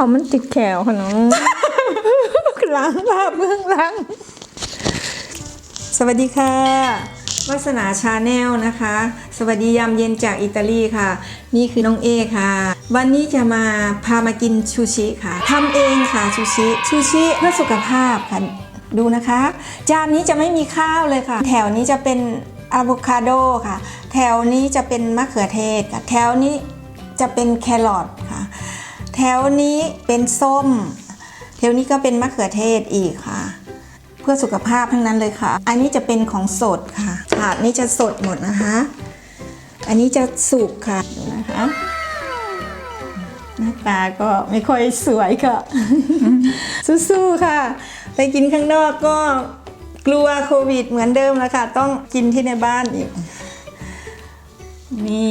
เขามันติดแขวค่ะน้องล้างภาพเบื้องล้างสวัสดีค่ะวาสนาชาแนลนะคะ สวัสดียามเย็นจากอิตาลีค่ะ นี่คือน้องเอค่ะ วันนี้จะมาพามากินชูชิค่ะทำเองค่ะชูชิชูชิเพื่อสุขภาพค่ะดูนะคะ จานนี้จะไม่มีข้าวเลยค่ะ แถวนี้จะเป็นอะโวคาโดค่ะ แถวนี้จะเป็นมะเขือเทศค่ะแถวนี้จะเป็นแครอทค่ะ แถวนี้เป็นส้ม แถวนี้ก็เป็นมะเขือเทศอีกค่ะ เพื่อสุขภาพทั้งนั้นเลยค่ะ อันนี้จะเป็นของสดค่ะถาดนี้จะสดหมดนะคะ อันนี้จะสุกค่ะดูนะคะหน้าตาก็ไม่ค่อยสวยค่ะ สู้ๆค่ะ ไปกินข้างนอกก็กลัวโควิดเหมือนเดิมแล้วค่ะ ต้องกินที่ในบ้านอีก มี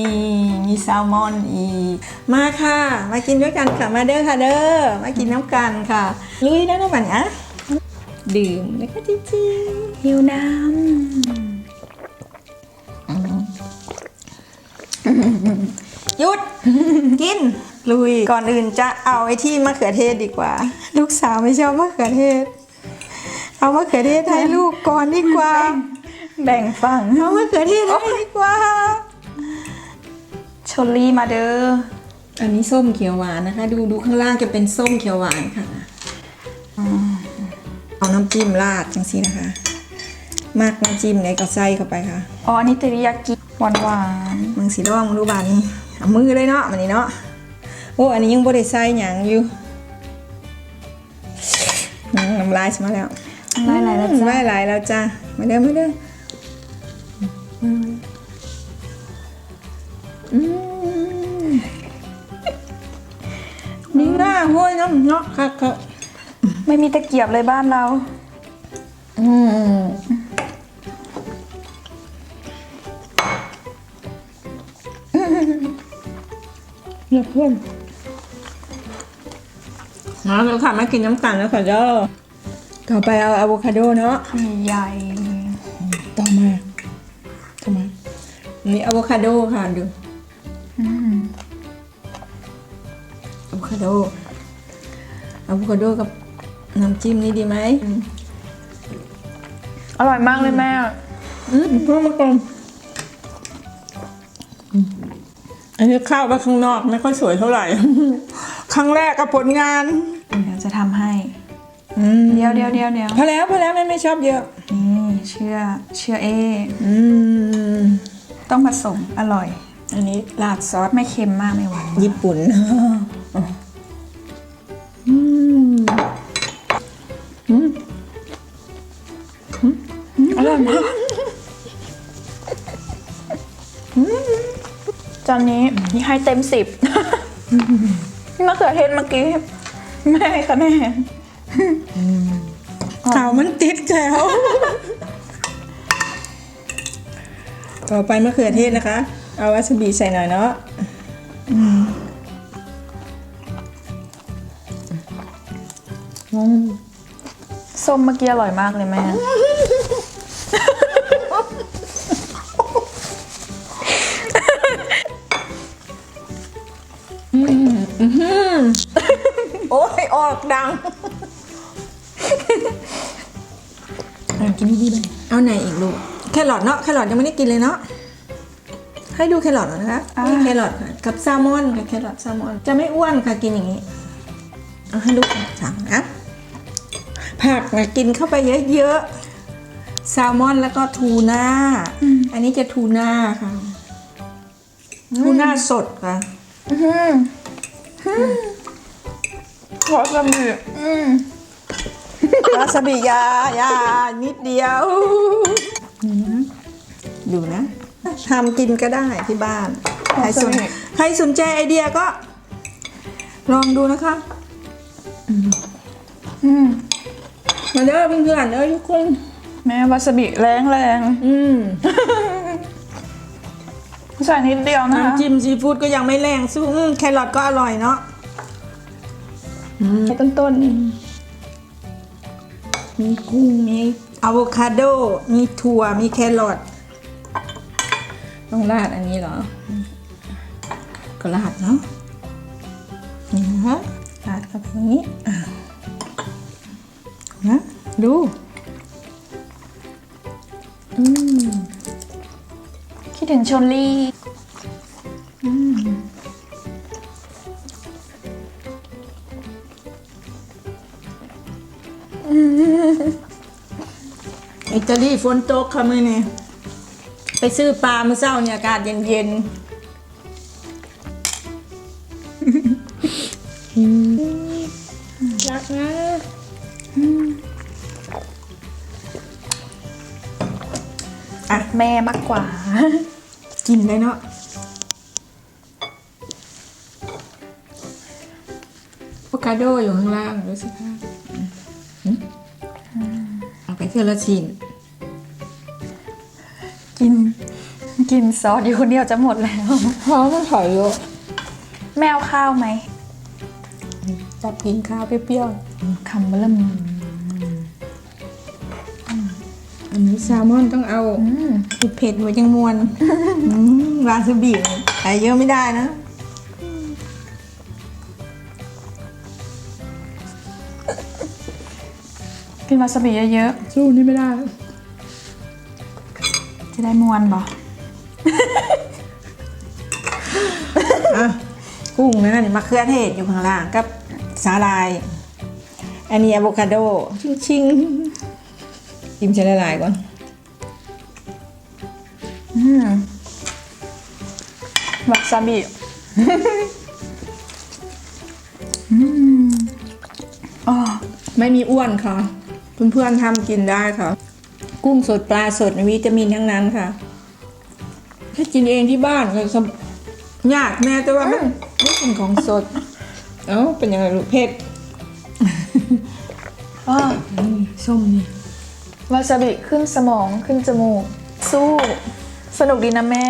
มีแซลมอนอีก มาค่ะ มากินด้วยกันค่ะ มาเด้อค่ะเด้อ มากินน้ำกันค่ะ ลุยนะน้องบันอะดื่มแล้วก็จริงๆหิวน้ำหยุด กิน ลุย ก่อนอื่นจะเอาไอ้ที่มะเขือเทศดีกว่า ลูกสาวไม่ชอบมะเขือเทศ เอามะเขือเทศให้ลูกก่อนดีกว่า แบ่งฝั่งเอามะเขือเทศให้ดีกว่า ชลลี่มาเด้ออันนี้ส้มเขียวหวานนะคะ ดูดูข้างล่างจะเป็นส้มเขียวหวานค่ะเอาน้ำจิ้มราดจังสินะคะ มากน้ำจิ้มไหนก็ใส่เข้าไปค่ะอ๋ออันนี้เทริยากิหวานหวานมึงสีร่องมึงดูบานนี้เอามือเลยเนาะมันนี้เนาะโอ้อันนี้ยังบ่ได้ใส่หยังอยู่อืมน้ำลายใช่มาแล้วลายลายแล้วจ้ะไหว้หลายแล้วจ้ามาเด้อมาเด้ออืม หน้าห้วยน้ำเนาะค่ะค่ะไม่มีตะเกียบเลยบ้านเรา อืมอย่าเพื่อนมาแล้วค่ะมากินน้ำกันแล้วค่ะเจ้าต่อไปเอาอะโวคาโดเนาะคำใหญ่ต่อมาต่อมานี่อะโวคาโดค่ะดูอืมอะโวคาโด อะโวคาโดกับน้ำจิ้มนี่ดีไหมอร่อยมากเลยแม่อืมเพิ่มมาก่อนอันนี้ข้าวไปข้างนอกไม่ค่อยสวยเท่าไหร่ ครั้งแรกกับผลงาน เดี๋ยวจะทำให้อืมเดี๋ยวเดี๋ยวเดี๋ยวเดี๋ยวพอแล้วพอแล้วไม่ไม่ชอบเยอะ นี่เชื่อเชื่อเออืมต้องผสมอร่อย อันนี้ราดซอสไม่เค็มมากไม่หวานมากญี่ปุ่น อืมอืมอร่อยมากจานนี้นี่ให้เต็มสิบมะเขือเทศเมื่อกี้แม่ให้คะแนนข่าวมันติดแถวต่อไปมะเขือเทศนะคะ เอาวาซาบิใส่หน่อยเนาะ ส้มเมื่อกี้อร่อยมากเลยแม่ โอ้ย ออกดังเอากินดีๆเลยเอาไหนอีกลูก แครอทเนาะ แครอทยังไม่ได้กินเลยเนาะ ให้ดูแครอทหน่อยนะคะอ่านี่นี่แครอทค่ะกับแซลมอนค่ะแครอทแซลมอน จะไม่อ้วนค่ะกินอย่างนี้ เอาให้ลูกสั่งนะ ผักนะกินเข้าไปเยอะๆแซลมอนแล้วก็ทูน่าอันนี้จะทูน่าค่ะ ทูน่าสดค่ะขอสมีอืมวาซาบิยายานิดเดียว ดูนะทำกินก็ได้ที่บ้านใครสนใครสนใจไอเดียก็ ลองดูนะคะ อืม มาเด้อเพื่อนๆเด้อทุกคน แม่วาซาบิแรงแรงอืมใส่นิดเดียวนะคะน้ำจิ้มซีฟู้ดก็ยังไม่แรงสู้อืมแครอทก็อร่อยเนาะต้นต้นๆนี่มีกุ้งมีอะโวคาโด มีถั่วมีแครอทต้องราดอันนี้เหรอ ก็ราดเนาะนี่นะราดกับอย่างนี้อะนะ ดู อืม คิดถึงชนลี่อิตาลีฝนตกค่ะมือนี่ไปซื้อปลาเมื่อเช้าเนี่ยอากาศเย็นๆรักนะ แม่มากกว่า กินได้เนาะอะโวคาโดอยู่ข้างล่างดูสิคะอืมเอาไปเทอละชิ้นกิน กินซอสอยู่คนเดียวจะหมดแล้วพอมันถอยเยอะแมวข้าวไหมจับกินข้าวเปรี้ยวคำเบิ่ม อันนี้แซลมอนต้องเอาอืมเผ็ดๆหัวยังมวนอืมวาซาบิใส่เยอะไม่ได้นะกินวาซาบิเยอะสู้นี่ไม่ได้ๆจะได้มวนบ่อะกุ้งนะนี่มะเขือเทศอยู่ข้างล่างกับสาลาย อันนี้อะโวคาโด ชิงๆ จิ้มใช้ละลายก่อนอืมวาซาบิอืมอ๋อไม่มีอ้วนค่ะ เพื่อนๆทำกินได้ค่ะ กุ้งสดปลาสดมีวิตามินทั้งนั้นค่ะ ถ้ากินเองที่บ้านก็สบยากแน่แต่ว่ามันไม่กินของสด เอ้าเป็นยังไงลูกเผ็ดอ๋อนี่ส้มนี่ วาซาบิขึ้นสมองขึ้นจมูก สู้ สนุกดีนะแม่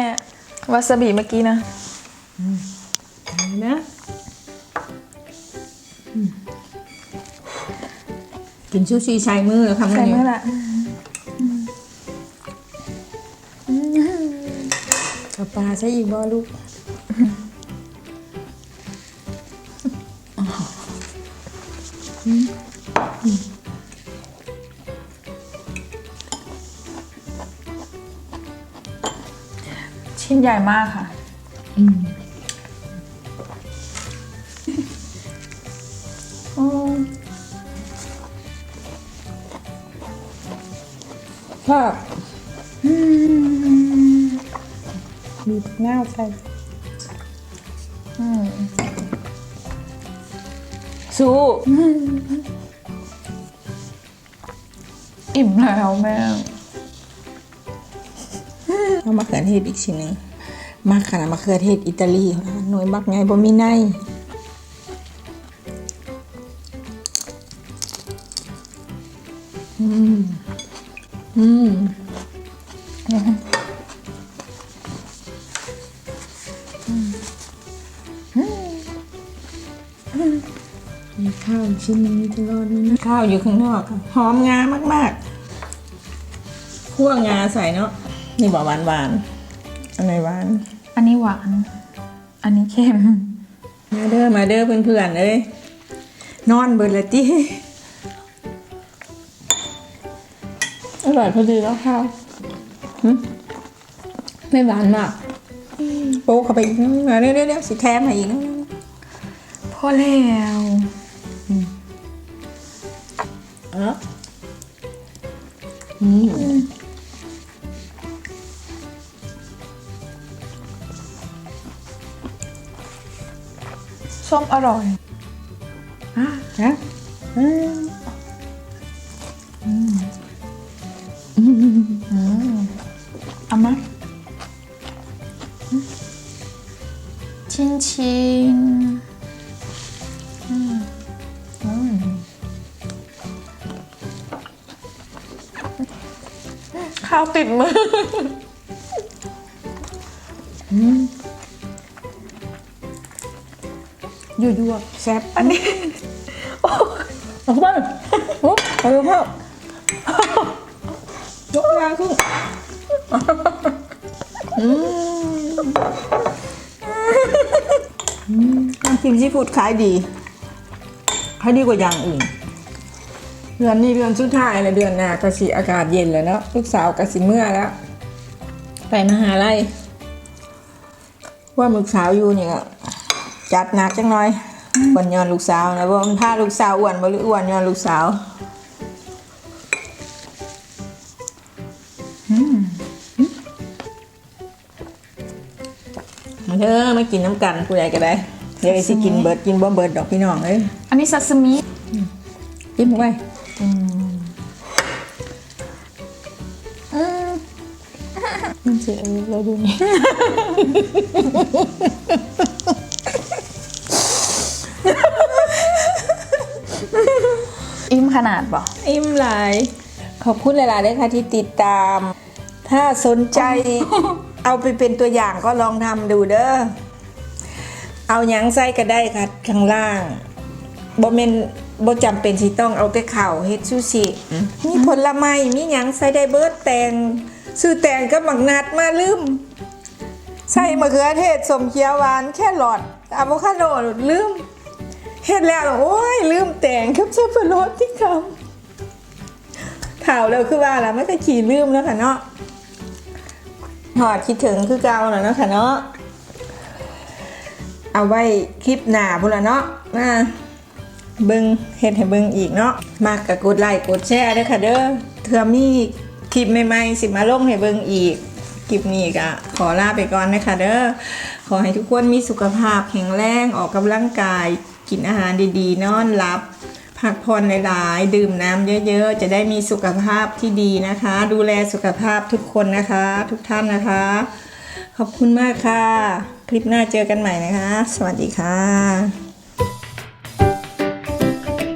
วาซาบิเมื่อกี้นะนะอืมกินซูชิใช้มือแล้วทำใส่ไงเมื่อไหร่เอาปลาใช้อีกบ่ลูก ใหญ่มากค่ะ อืมอืมชอบมีผักหน้าใส่อืมสู้ อิ่มแล้วแม่ เอามะเขือเทศอีกชิ้นหนึ่ง มากขนาดมะเขือเทศอิตาลีหน่วยบักไงบ่มีในอืม อืมมีข้าวชิ้นนี้จะรอดไหมนะข้าวอยู่ข้างนอกหอมงามากๆคั่วงาใส่เนาะนี่บอกหวานหวานๆอันไหนหวาน อันนี้หวาน อันนี้เค็ม มาเด้อมาเด้อเพื่อนๆเอ้ยนอนเบิดละติอร่อยพอดีแล้วข้าวหึไม่หวานมากโป๊กเข้าไปอีกนะมาเร็วๆๆสิแถมมาอีกนะพอแล้วเอออืม ส้มอร่อยอะนะอืมเอามาชินชินอืมอืมข้าวติดมือ ยั่วๆแซ่บอันนี้เอาเข้าไปโอ้เอาเข้ายกยางขึ้นอืมน้ำจิ้มซีฟู้ดขายดีขายดีกว่าอย่างอื่น เดือนนี้เดือนสุดท้ายเลยเดือนหน้าก็สิอากาศเย็นแล้วเนาะลูกสาวก็สิเมื่อแล้ว ไปมหาลัยว่าลูกสาวอยู่เนี่ย จัดหนักจังหน่อยบนยอนลูกสาวนะว่ามันพาลูกสาวอ้วนบ่หรืออ้วนยอนลูกสาวมาเถอะมากินน้ำกันผู้ใหญ่ก็ได้เดี๋ยวไอ้สิกินเบิร์ดกินบ่เบิร์ดดอกพี่น้องเอ้ยอันนี้ซาซิมิจิ้มเข้าไปมันเสียเราดูนี่ ขนาดบ่อิ่มหลายขอบคุณหลายๆเลยค่ะที่ติดตาม ถ้าสนใจเอาไปเป็นตัวอย่างก็ลองทำดูเด้อเอาหยังใส่ก็ได้ค่ะข้างล่างบ่เมนบ่จำเป็นสิต้องเอาแต่ข่าวเฮ็ดซูชิมีผลไม้มีหยังใส่ได้เบิดแตงซื้อแตงกับหมักนัดมาลืมใส่มะเขือเทศสมเขียวหวานแค่หลอดอะโวคาโดลืม เฮ็ดแล้วโอ้ยลืมแต่งกับสับปะรดที่คำข่าวแล้วคือว่าล่ะไม่ก็ขี่ลืมแล้วค่ะเนาะหอดคิดถึงคือเก่าแล้วเนาะค่ะเนาะเอาไว้คลิปหน้าพุ่นละเนาะมาเบิ่งเฮ็ดให้เบิ่งอีกเนาะมากก็กดไลค์กดแชร์เด้อค่ะเด้อเถื่อมีคลิปใหม่ๆสิมาลงให้เบิ่งอีกคลิปนี้ก็ขอลาไปก่อนนะคะเด้อขอให้ทุกคนมีสุขภาพแข็งแรงออกกำลังกาย กินอาหารดีๆ นอนหลับ พักผ่อนหลายๆ ดื่มน้ำเยอะๆ จะได้มีสุขภาพที่ดีนะคะ ดูแลสุขภาพทุกคนนะคะ ทุกท่านนะคะ ขอบคุณมากค่ะ คลิปหน้าเจอกันใหม่นะคะ สวัสดีค่ะ